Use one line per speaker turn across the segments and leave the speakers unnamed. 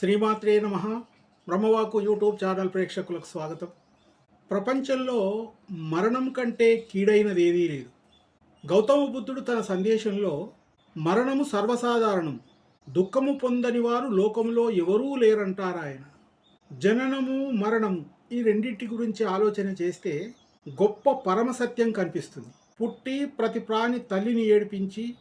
శ్రీమాత్రే నమ. బ్రహ్మవాకు YouTube channel ప్రేక్షకులకు స్వాగతం. ప్రపంచంలో మరణం కంటే కీడైనది ఏదీ లేదు. గౌతమ బుద్ధుడు తన సందేశంలో మరణము సర్వసాధారణం. దుఃఖము పొందని వారు లోకంలో ఎవరూ లేరంటారాయన జననము మరణము ఈ రెండింటి గురించి ఆలోచన చేస్తే గొప్ప పరమసత్యం కనిపిస్తుంది. పుట్టి ప్రతి ప్రాణి తల్లిని ఏడిపించి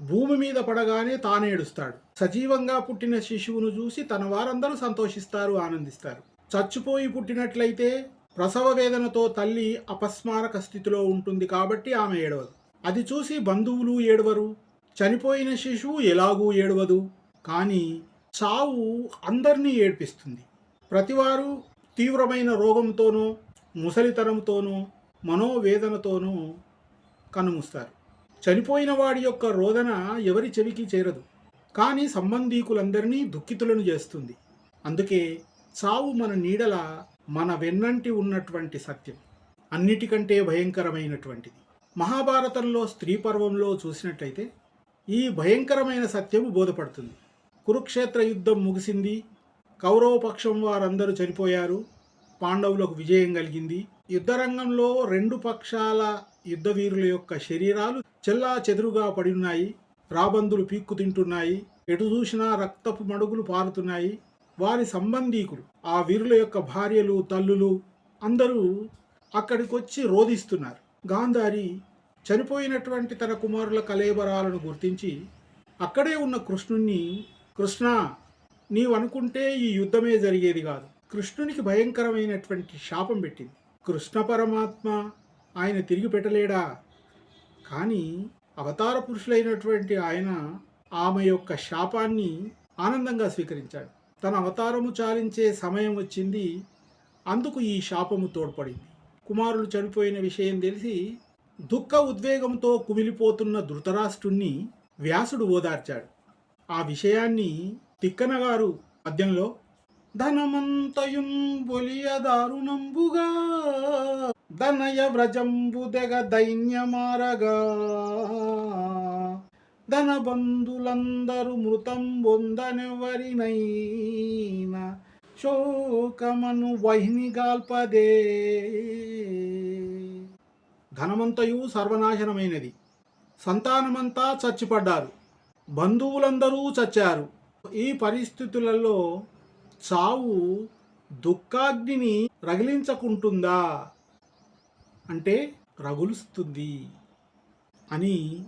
భూమి మీద పడగానే తానేడుస్తాడు సజీవంగా పుట్టిన శిశువును చూసి తన వారందరూ సంతోషిస్తారు ఆనందిస్తారు. చచ్చిపోయి పుట్టినట్లయితే ప్రసవ వేదనతో తల్లి అపస్మారక స్థితిలో ఉంటుంది కాబట్టి ఆమె ఏడవదు. అది చూసి బంధువులు ఏడవరు. చనిపోయిన శిశువు ఎలాగూ ఏడవదు. కానీ చావు అందరినీ ఏడ్పిస్తుంది. ప్రతివారు తీవ్రమైన రోగంతోనో ముసలితనంతోనో మనోవేదనతోనో కనుమూస్తారు. చనిపోయిన వాడి యొక్క రోదన ఎవరి చెవికి చేరదు కానీ సంబంధీకులందరినీ దుఃఖితులను చేస్తుంది. అందుకే చావు మన నీడల మన వెన్నంటి ఉన్నటువంటి సత్యం అన్నిటికంటే భయంకరమైనటువంటిది. మహాభారతంలో స్త్రీ పర్వంలో చూసినట్లయితే ఈ భయంకరమైన సత్యము బోధపడుతుంది. కురుక్షేత్ర యుద్ధం ముగిసింది కౌరవపక్షం వారందరూ చనిపోయారు పాండవులకు విజయం కలిగింది. యుద్ధరంగంలో రెండు పక్షాల యుద్ధ వీరుల యొక్క శరీరాలు చెల్లా చెదురుగా పడి ఉన్నాయి రాబందులు పీక్కు తింటున్నాయి. ఎటు చూసినా రక్తపు మడుగులు పారుతున్నాయి. వారి సంబంధీకులు ఆ వీరుల యొక్క భార్యలు తల్లులు అందరూ అక్కడికొచ్చి రోధిస్తున్నారు. గాంధారి చనిపోయినటువంటి తన కుమారుల కలేబరాలను గుర్తించి అక్కడే ఉన్న కృష్ణుణ్ణి కృష్ణ నీవనుకుంటే ఈ యుద్ధమే జరిగేది కాదు. కృష్ణునికి భయంకరమైనటువంటి శాపం పెట్టింది. కృష్ణ పరమాత్మ ఆయన తిరిగి పెట్టలేడా? కానీ అవతార పురుషులైనటువంటి ఆయన ఆమె యొక్క శాపాన్ని ఆనందంగా స్వీకరించాడు. తన అవతారము చాలించే సమయం వచ్చింది. అందుకు ఈ శాపము తోడ్పడింది. కుమారులు చనిపోయిన విషయం తెలిసి దుఃఖ ఉద్వేగంతో కుమిలిపోతున్న ధృతరాష్ట్రుణ్ణి వ్యాసుడు ఓదార్చాడు. ఆ విషయాన్ని తిక్కనగారు మద్యంలో పద్యంలో ధనమంతయుం బొలియ దారుణంబుగా ధనయ వ్రజంబుదెగ దైన్యమారగా. ధనబంధులందరూ మృతం పొందనెవరినైనా శోకమను వహిని గాల్పదే. ధనమంతయు సర్వనాశనమైనది. సంతానమంతా చచ్చిపడ్డారు. బంధువులందరూ చచ్చారు. ఈ పరిస్థితులలో చావు దుఃఖాగ్నిని రగిలించకుంటుందా? అంటే రగులుస్తుంది అని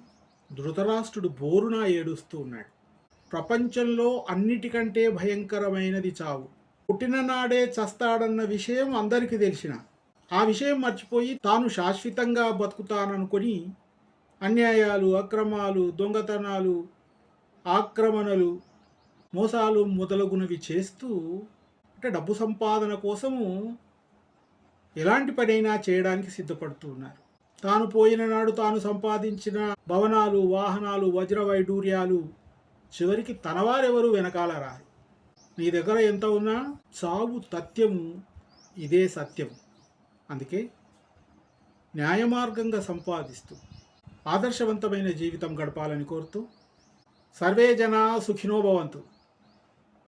ధృతరాష్ట్రుడు బోరున ఏడుస్తూ ఉన్నాడు. ప్రపంచంలో అన్నిటికంటే భయంకరమైనది చావు. పుట్టిన నాడే చస్తాడన్న విషయం అందరికీ తెలిసిన. ఆ విషయం మర్చిపోయి తాను శాశ్వతంగా బతుకుతాననుకొని అన్యాయాలు అక్రమాలు దొంగతనాలు ఆక్రమణలు మోసాలు మొదలగునవి చేస్తూ అంటే డబ్బు సంపాదన కోసము ఎలాంటి పనైనా చేయడానికి సిద్ధపడుతూ ఉన్నారు. తాను పోయిన నాడు తాను సంపాదించిన భవనాలు వాహనాలు వజ్ర వైడూర్యాలు చివరికి తనవారెవరు వెనకాల రారు. నీ దగ్గర ఎంత ఉన్నా సాగు తథ్యము ఇదే సత్యం అందుకే న్యాయమార్గంగా సంపాదిస్తూ ఆదర్శవంతమైన జీవితం గడపాలని కోరుతూ సర్వే జనా సుఖినోభవంతు